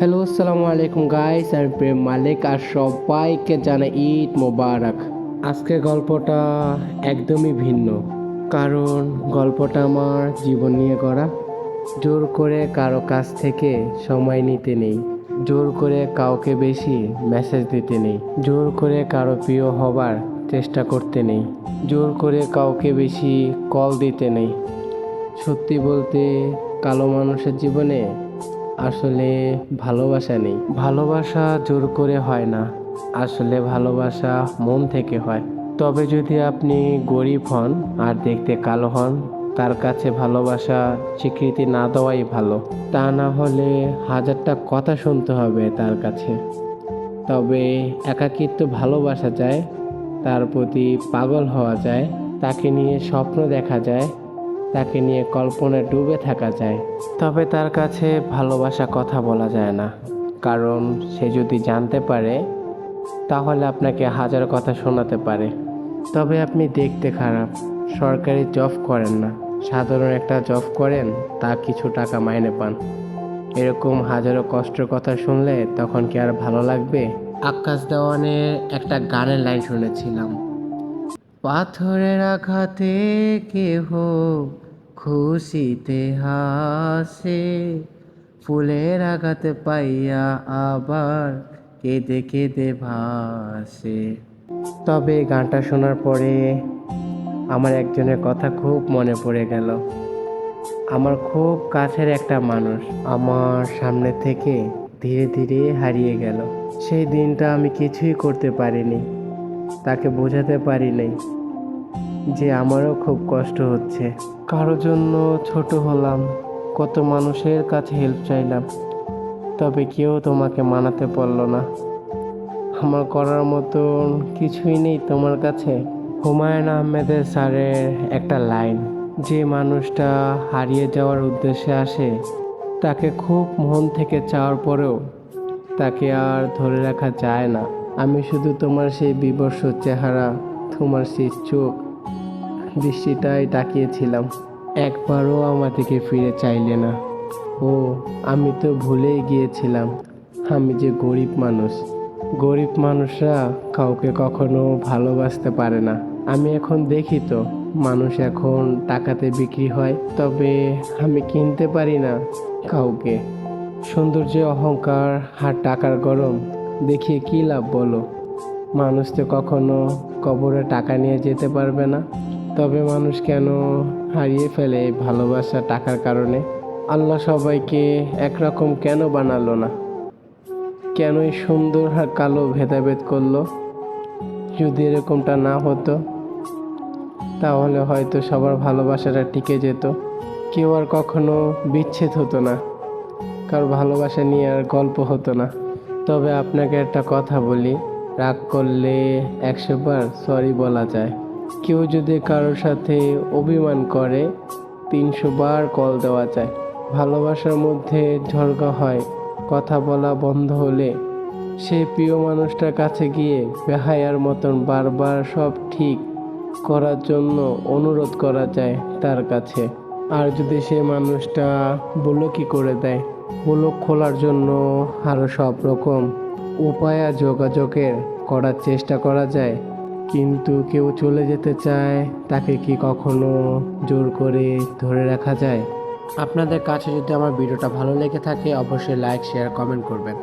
Hello আসসালামু আলাইকুম guys আমি প্রেম মালিক আর সবাইকে জানাই ঈদ মোবারক। আজকে গল্পটা একদমই ভিন্ন, কারণ গল্পটা আমার জীবন নিয়ে করা জোর করে কারও কাছ থেকে সময় নিতে নেই, জোর করে কাউকে বেশি মেসেজ দিতে নেই, জোর করে কারও প্রিয় হবার চেষ্টা করতে নেই, জোর করে কাউকে বেশি কল দিতে নেই। সত্যি বলতে, কালো মানুষের জীবনে আসলে ভালোবাসা নেই। ভালোবাসা জোর করে হয় না। আসলে ভালোবাসা মন থেকে হয়। তবে যদি আপনি গরিব হন আর দেখতে কালো হন, তার কাছে ভালোবাসা স্বীকৃতি না দেওয়াই ভালো। তা না হলে হাজারটা কথা শুনতে হবে তার কাছে। তবে একাকিত্ব ভালোবাসা যায়, তার প্রতি পাগল হওয়া যায়, তাকে নিয়ে স্বপ্ন দেখা যায় তাকে নিয়ে কল্পনায় ডুবে থাকা যায়। তবে তার কাছে ভালোবাসা কথা বলা যায় না। কারণ সে যদি জানতে পারে, তাহলে আপনাকে হাজার কথা শোনাতে পারে। তবে আপনি দেখতে খারাপ। সরকারি জব করেন না। সাধারণ একটা জব করেন, তা কিছু টাকা মাইনে পান। এরকম হাজারো কষ্টের কথা শুনলে তখন কি আর ভালো লাগবে? আকাশ দেওয়ানের একটা গানের লাইন শুনেছিলাম। পাথরের আঘাতে কেহ খুশিতে হাসে, ফুলের আঘাতে পাইয়া আবার কেঁদে কেঁদে ভাসে। তবে গানটা শোনার পরে আমার একজনের কথা খুব মনে পড়ে গেল। আমার খুব কাছের একটা মানুষ আমার সামনে থেকে ধীরে ধীরে হারিয়ে গেল। সেই দিনটা আমি কিছুই করতে পারিনি, তাকে বোঝাতে পারি নাই। যে আমারও খুব কষ্ট হচ্ছে। কারও জন্য ছোট হলাম, কত মানুষের কাছে হেল্প চাইলাম, তবে কেউ তোমাকে মানাতে পারল না। আমার করার মতন কিছুই নেই তোমার কাছে। হুমায়ুন আহমেদের স্যারের একটা লাইন, যে মানুষটা হারিয়ে যাওয়ার উদ্দেশ্যে আসে, তাকে খুব মন থেকে চাওয়ার পরেও তাকে আর ধরে রাখা যায় না। আমি শুধু তোমার সেই বিবর্ষ চেহারা, তোমার সেই চোখ দৃষ্টিটাই তাকিয়েছিলাম। একবারও আমার দিকে ফিরে চাইলে না। ও, আমি তো ভুলেই গিয়েছিলাম। আমি যে গরিব মানুষ। গরিব মানুষরা কাউকে কখনো ভালোবাসতে পারে না। আমি এখন দেখি তো, মানুষ এখন টাকাতে বিক্রি হয়, তবে আমি কিনতে পারি না কাউকে। সৌন্দর্য, অহংকার আর টাকার গরম, দেখিয়ে কী লাভ বলো? মানুষ তো কখনো কবরে টাকা নিয়ে যেতে পারবে না। তবে মানুষ কেন হারিয়ে ফেলে ভালোবাসা টাকার কারণে? আল্লাহ সবাইকে একরকম কেন বানালো না? কেনই সুন্দর আর কালো ভেদাভেদ করল? যদি এরকমটা না হতো, তাহলে হয়তো সবার ভালোবাসাটা টিকে যেত। কেউ আর কখনো বিচ্ছেদ হতো না। কারও ভালোবাসা নিয়ে আর গল্প হতো না। তবে আপনাকে একটা কথা বলি, রাগ করলে একশো বার সরি বলা যায়। কেউ যদি কারোর সাথে অভিমান করে, তিনশো বার কল দেওয়া যায়। ভালোবাসার মধ্যে ঝরগা হয়, কথা বলা বন্ধ হলে। সে প্রিয় মানুষটার কাছে গিয়ে বেহায়ার মতন বারবার সব ঠিক করার জন্য অনুরোধ করা যায় তার কাছে। আর যদি সে মানুষটা বলকি করে দেয়? ব্লক খোলার জন্য আরও সব রকম উপায় যোগাযোগের করার চেষ্টা করা যায়। কিন্তু কেউ চলে যেতে চায়, তাকে কি কখনো জোর করে ধরে রাখা যায়? আপনাদের কাছে যদি আমার ভিডিওটা ভালো লেগে থাকে, অবশ্যই লাইক শেয়ার কমেন্ট করবেন।